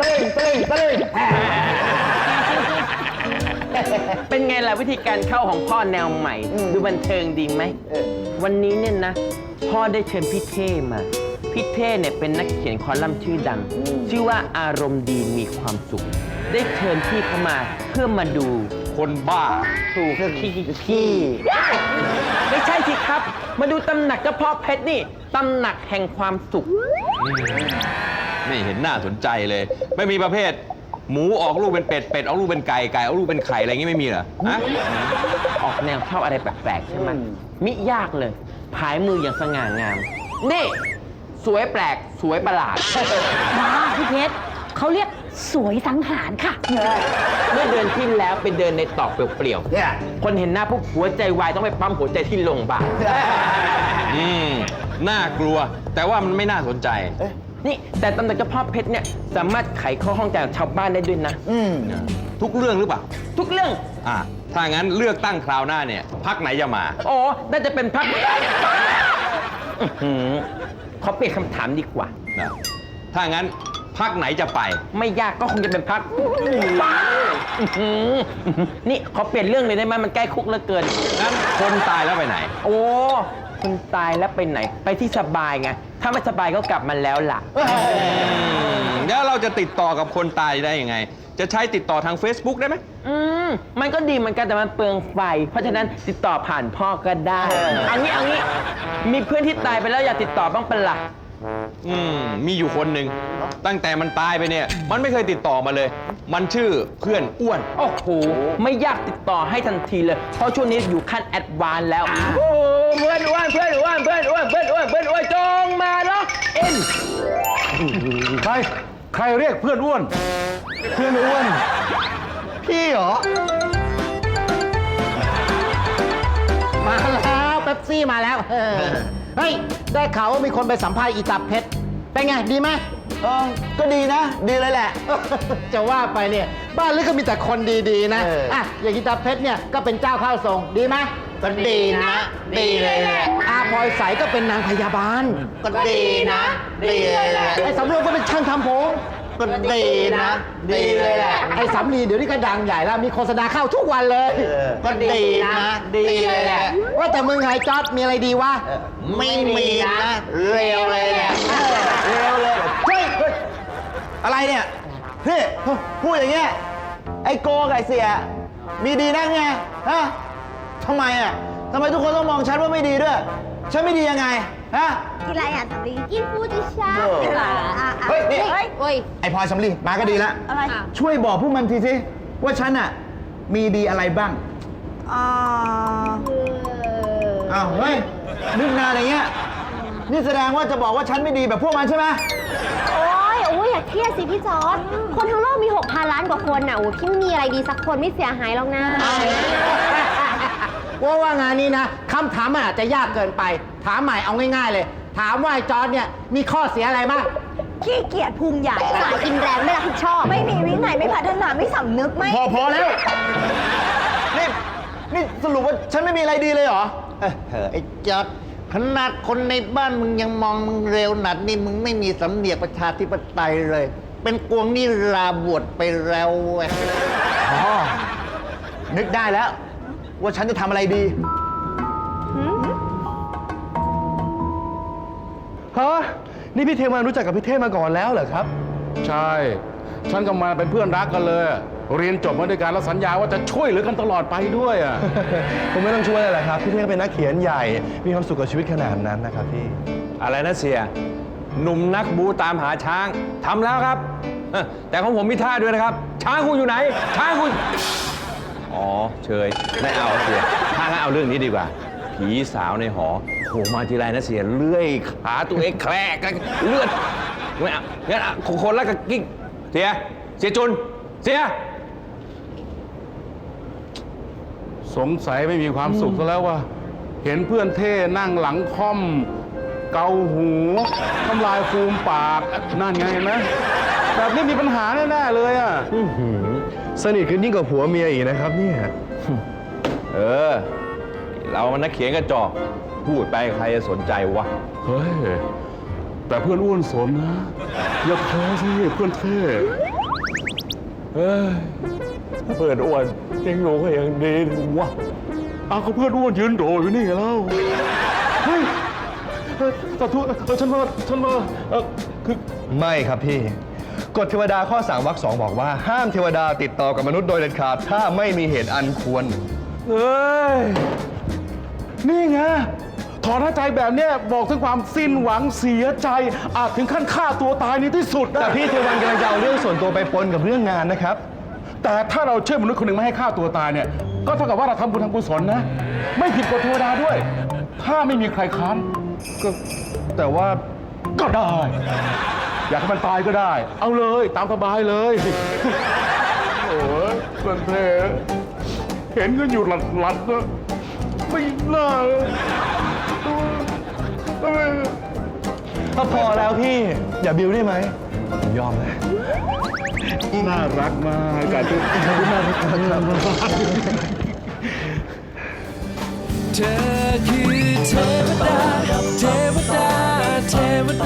ตึ้งตึ้งตึ้งเป็นไงล่ะวิธีการเข้าของพ่อแนวใหม่ ดูบันเทิงดีไหม วันนี้เนี่ยนะ พ่อได้เชิญพี่เท่มา พี่เท่เนี่ยเป็นนักเขียนคอลัมน์ชื่อดัง ชื่อว่าอารมณ์ดีมีความสุข ได้เชิญพี่เข้ามาเพื่อมาดูคนบ้าถูกขี้ขี้ไม่ใช่สิครับ มาดูตำหนักเจ้าพาะเพชรนี่ตำหนักแห่งความสุข ไม่เห็นน่าสนใจเลย ไม่มีประเภท หมูออกลูกเป็นเป็ด เป็ดออกลูกเป็นไก่ ไก่ออกลูกเป็นไข่อะไรอย่างงี้ไม่มีเหรอฮะออกแนวชอบอะไรแปลกๆ ใช่ไหมมิยากเลย ผายมืออย่างสง่างาม นี่ สวยแปลก สวยประหลาดว้าพี่เพชรเขาเรียกสวยสังหารค่ะ เมื่อเดือนที่แล้วไปเดินในตอกเปลี่ยวเนี่ย ๆ คนเห็นหน้าปุ๊บหัวใจวายต้องไปปั๊มหัวใจที่โรงพยาบาลอืมน่ากลัว แต่ว่ามันไม่น่าสนใจ นี่แต่ตำหนักเจ้าพ่อเพชรเนี่ยสามารถไขข้อห้องใจของชาวบ้านได้ด้วยนะ อืมทุกเรื่องหรือเปล่า ทุกเรื่อง อ่าถ้างั้นเลือกตั้งคราวหน้าเนี่ยพักไหนจะมา โอ้น่าจะเป็นพักขอเปลี่ยนคำถามดีกว่า นะถ้างั้นพักไหนจะไป ไม่ยากก็คงจะเป็นพักนี่ขอเปลี่ยนเรื่องเลยได้ไหมมันใกล้คุกเหลือเกิน งั้นคนตายแล้วไปไหน โอ้ คนตายแล้วไปไหน ไปที่สบายไง ถ้าไม่สบายก็กลับมาแล้วล่ะ แล้วเราจะติดต่อกับคนตายได้ยังไง จะใช้ติดต่อทาง Facebook ได้ไหม อืม มันก็ดีเหมือนกันแต่มันเปลืองไฟ เพราะฉะนั้นติดต่อผ่านพ่อก็ได้ เอางี้เอางี้ มีเพื่อนที่ตายไปแล้วอยากติดต่อบ้างเป็นล่ะอืม มีอยู่คนหนึ่งตั้งแต่มันตายไปเนี่ย มันไม่เคยติดต่อมาเลย มันชื่อเพื่อนอ้วน โอ้โห ไม่ยากติดต่อให้ทันทีเลย เพราะช่วงนี้อยู่ขั้นแอดวานซ์แล้ว โอ้เพื่ ร ใครเรียกเพื่อนอ้วน เพื่อนอ้วน พี่เหรอ มาแล้วเป๊ปซี่มาแล้วเออเฮ้ย ได้ข่าวว่ามีคนไปสัมภาษณ์อีตับเพชร เป็นไง ดีไหม เออก็ดีนะ ดีเลยแหละ จะว่าไปเนี่ย บ้านลึกก็มีแต่คนดีๆนะ เอออ่ อะอย่างอีตับเพชรเนี่ย ก็เป็นเจ้าข้าวทรงดีไหม ก็ดีนะ ดีเลยแหละอาพลอยใสก็เป็นนางพยาบาลก็ดีนะ ดีเลยแหละไอ้สำรวมก็เป็นช่างทำผมก็ดีนะ ดีเลยแหละไอ้สำลีเดี๋ยวนี้ก็ดังใหญ่แล้วมีโฆษณาเข้าทุกวันเลยก็ดีนะ ดีเลยแหละว่าแต่มึงไงจอดมีอะไรดีวะไม่มีนะเร็วเลยแหละเร็วเลยเฮ้ยเฮ้ยอะไรเนี่ยพี่พูดอย่างเงี้ยไอ้โกกับไอ้เสียมีดีนั่งไงฮะ ทำไมอะทำไมทุกคนต้องมองฉันว่าไม่ดีด้วย ฉันไม่ดียังไง ฮะ กินอะไรอะสำลีกินฟูจิชาเออกินอะไรอะอะเฮ้ยนี่ เฮ้ยเฮ้ยไอ้พลอยสำลีมาก็ดีละ อะไร ช่วยบอกพวกมันทีสิ ว่าฉันอะ มีดีอะไรบ้างอ่าอ้าวเฮ้ยนึกนานอะไรเงี้ย นี่แสดงว่าจะบอกว่าฉันไม่ดีแบบพวกมันใช่ไหมโอ้ยโอ้ยอย่าเครียดสิพี่จอร์ดคนทั้งโลกมี 6,000 ล้านกว่าคนน่ะโอ้ยพี่ไม่มีอะไรดีสักคนไม่เสียหายหรอกนะ ว่าว่างานนี้นะคำถามมันอาจจะยากเกินไป ถามใหม่เอาง่าย ๆ เลย ถามว่าไอ้จอร์ดเนี่ยมีข้อเสียอะไรบ้างขี้เกียจพุงใหญ่สายกินแรงไม่รับผิดชอบ ไม่มีวินัยไม่พัฒนาไม่สำนึกไม่ พอพอแล้ว นี่ นี่สรุปว่าฉันไม่มีอะไรดีเลยเหรอ เออไอ้จอดขนาดคนในบ้านมึงยังมองมึงเร็วหนัดนี่มึงไม่มีสำเนียกประชาธิปไตยเลย เป็นกวงนี่ลาบวชไปแล้วเว้ย อ๋อนึกได้แล้ว ว่าฉันจะทำอะไรดีฮะนี่พี่เทมารู้จักกับพี่เทมาก่อนแล้วเหรอครับ ใช่ ฉันกับมันเป็นเพื่อนรักกันเลย เรียนจบมาด้วยกันแล้วสัญญาว่าจะช่วยเหลือกันตลอดไปด้วยอะ ผมไม่ต้องช่วยอะไรหรอกครับ พี่เท่ก็เป็นนักเขียนใหญ่ มีความสุขกับชีวิตขนาดนั้นนะครับพี่ อะไรนะเสีย หนุ่มนักบูตามหาช้างทำแล้วครับเอ้อแต่ของผมมีท่าด้วยนะครับ ช้างคุณอยู่ไหน ช้างคุณ อ๋อ เชยไม่เอาเสียถ้างั้นเอาเรื่องนี้ดีกว่า ผีสาวในหอโผล่มาทีไรนะเสียเลื่อยขาตัวเองแคลกแล้วเลือดไม่เอางั้นอะคนละกับกิ๊กเสีย เสียจุน เสีย สงสัยไม่มีความสุขซะแล้วว่าเห็นเพื่อนเท่นั่งหลังค่อม เกาหูทำลายฟูมปาก นั่นไงเห็นไหมแบบนี้มีปัญหาแน่ๆเลยอะ สนิทกันยิ่งกว่าผัวเมียอีกนะครับเนี่ยเออ เรามันนักเขียนกระจอก พูดไปใครจะสนใจวะ เฮ้ย แต่เพื่อนอ้วนสนนะ อย่าแพ้สิเพื่อนเท่เฮ้ยเพื่อนอ้วนยังอยู่ก็ยังดีถึงวะอ้าวก็เพื่อนอ้วนยืนโดอยู่นี่ไงเล่าเฮ้ยเฮ้ยสาธุเออฉันว่าฉันว่าเออคือไม่ครับพี่ กฎเทวดาข้อสามวรรคสองบอกว่า ห้ามเทวดาติดต่อกับมนุษย์โดยเด็ดขาด ถ้าไม่มีเหตุอันควร เอ้ย นี่ไง ถอนหายใจแบบเนี้ยบอกถึงความสิ้นหวังเสียใจ อาจถึงขั้นฆ่าตัวตายในที่สุดนะแต่พี่เทวันกำลังจะเอาเรื่องส่วนตัวไปปนกับเรื่องงานนะครับ แต่ถ้าเราช่วยมนุษย์คนหนึ่งไม่ให้ฆ่าตัวตายเนี่ย ก็เท่ากับว่าเราทำบุญทำกุศลนะ ไม่ผิดกฎเทวดาด้วย ถ้าไม่มีใครค้านก็แต่ว่าก็ได้ อยากให้มันตายก็ได้ เอาเลยตามสบายเลยโอ้ยเพื่อนเทเห็นกันอยู่หลัดหลัดๆนะไม่น่าทำไมถ้าพอแล้วพี่ อย่าบิวได้ไหมผมยอมนะน่ารักมากการที่น่ารักมากเธอคือเทวดา เทวดา เทวด